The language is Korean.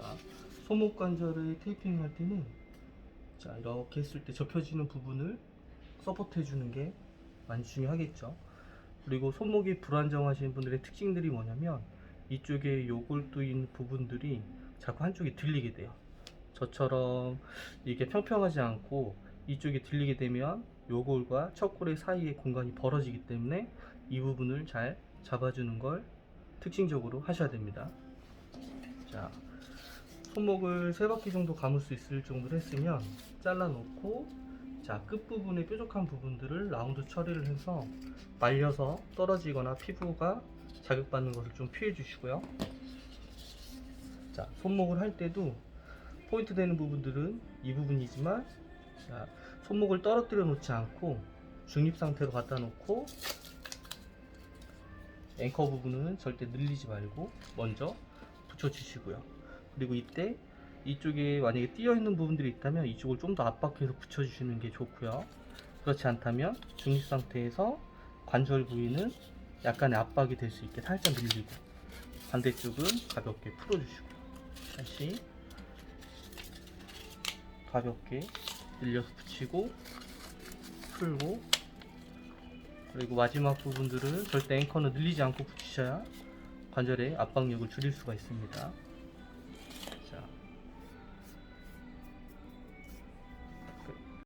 자, 손목 관절을 테이핑 할 때는 자, 이렇게 했을 때 접혀지는 부분을 서포트 해주는 게 많이 중요하겠죠. 그리고 손목이 불안정하신 분들의 특징들이 뭐냐면 이쪽에 있는 부분들이 자꾸 한쪽이 들리게 돼요. 저처럼 이게 평평하지 않고 이쪽이 들리게 되면 요골과 척골의 사이의 공간이 벌어지기 때문에 이 부분을 잘 잡아주는 걸 특징적으로 하셔야 됩니다. 자, 손목을 세 바퀴 정도 감을 수 있을 정도로 했으면 잘라 놓고 자, 끝부분의 뾰족한 부분들을 라운드 처리를 해서 말려서 떨어지거나 피부가 자극받는 것을 좀 피해 주시고요. 자, 손목을 할 때도 포인트 되는 부분들은 이 부분이지만 자, 손목을 떨어뜨려 놓지 않고 중립 상태로 갖다 놓고 앵커 부분은 절대 늘리지 말고 먼저 붙여 주시고요. 그리고 이때 이쪽에 만약에 띄어 있는 부분들이 있다면 이쪽을 좀 더 압박해서 붙여 주시는 게 좋고요. 그렇지 않다면 중립 상태에서 관절 부위는 약간의 압박이 될 수 있게 살짝 늘리고 반대쪽은 가볍게 풀어 주시고 다시 가볍게 늘려서 붙이고 풀고 그리고 마지막 부분들은 절대 앵커는 늘리지 않고 붙이셔야 관절의 압박력을 줄일 수가 있습니다.